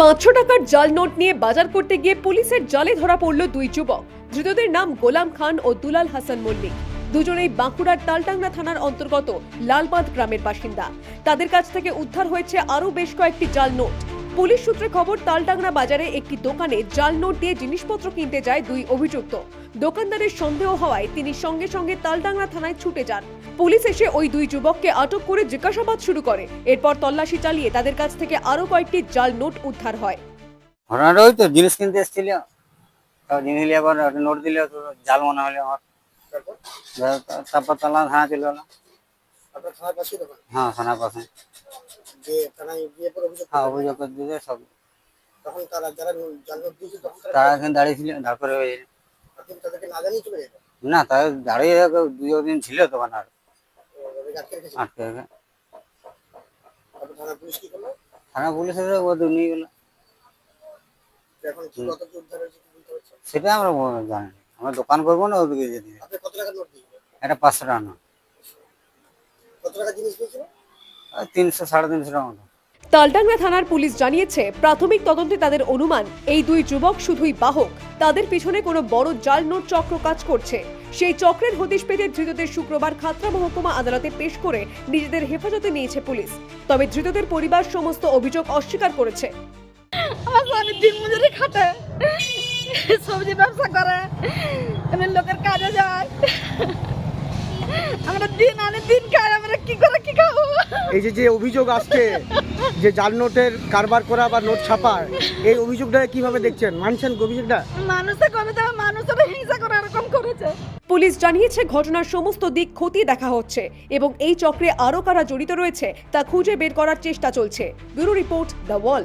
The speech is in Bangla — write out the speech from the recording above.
পাঁচশো টাকার জাল নোট নিয়ে বাজার করতে গিয়ে পুলিশের জালে ধরা পড়ল দুই যুবক। ধৃতদের নাম গোলাম খান ও দুলাল হাসান মল্লিক। দুজনেই বাঁকুড়ার তালটাংরা থানার অন্তর্গত লালবাঁধ গ্রামের বাসিন্দা। তাদের কাছ থেকে উদ্ধার হয়েছে আরও বেশ কয়েকটি জাল নোট। পুলিশ সূত্রে খবর তালটাংরা বাজারে একটি দোকানে জাল নোট দিয়ে জিনিসপত্র কিনতে যায় দুই অভিযুক্ত। দোকানদারের সন্দেহ হওয়ায় তিনি সঙ্গে সঙ্গে তালটাংরা থানায় ছুটে যান। পুলিশ এসে ওই দুই যুবককে আটক করে জিজ্ঞাসাবাদ শুরু করে। এরপর তল্লাশি চালিয়ে তাদের কাছ থেকে আরও কয়েকটি জাল নোট উদ্ধার হয়। ঘটনাটা ওই তো জিনিস কিনতে এসেছিল। জিনিস নিয়ে আবার নোট দিলে জাল মনে হলো আমার। তারপর তালা থানা চলে গেলাম দোকান হ্যাঁ থানার পাশে। যে থানায় গিয়ে পরে অভিযোগ হ্যাঁ অভিযোগ করে দিতে সব। তখন তারা যারা দিয়েছে তখন তারা এখানে আপনি তাদেরকে না জানিয়ে চলে যেতেন? না তারা দাঁড়িয়ে দুই দিন ছিল দোকান আর। আটকে রেখে। থানা পুলিশ কি করল? থানা পুলিশ ও দূর নিয়ে গেলো। সেটা আমরা জানি আমরা দোকান করব না ওদিকে যেতে। এটা পাঁচশো টাকা কত টাকা জিনিস পেয়েছিল তিনশো সাড়ে তিনশো টাকা মতো। তালডাংরা থানার পুলিশ জানিয়েছে প্রাথমিক তদন্তে তাদের অনুমান এই দুই যুবক শুধুই বাহক। তাদের পিছনে কোনো বড় জাল নোট চক্র কাজ করছে। সেই চক্রের হদিশ পেতে ধৃতদের শুক্রবার খাতড়া মহকুমা আদালতে পেশ করে নিজেদের হেফাজতে নিয়েছে পুলিশ। তবে ধৃতদের পরিবার সমস্ত অভিযোগ অস্বীকার করেছে। আমার স্বামী দিন মজুরি খাটে। সবজি ব্যবসা করে। আমি লোকের কাজে যায়। আমরা দিন আনে দিন খাই আমরা কি করে কি খাব? এই যে যে অভিযোগ আসছে যে জাল নোটের কারবার করা বা নোট ছাপার এই অভিযোগটা কীভাবে দেখছেন? মানছেন অভিযোগটা? মানুষে কবে তো মানুষের হিংসা করে এরকম করেছে। পুলিশ জানিয়েছে ঘটনার সমস্ত দিক খতিয়ে দেখা হচ্ছে এবং এই চক্রে আরও কারা জড়িত রয়েছে তা খুঁজে বের করার চেষ্টা চলছে। Bureau report the Wall.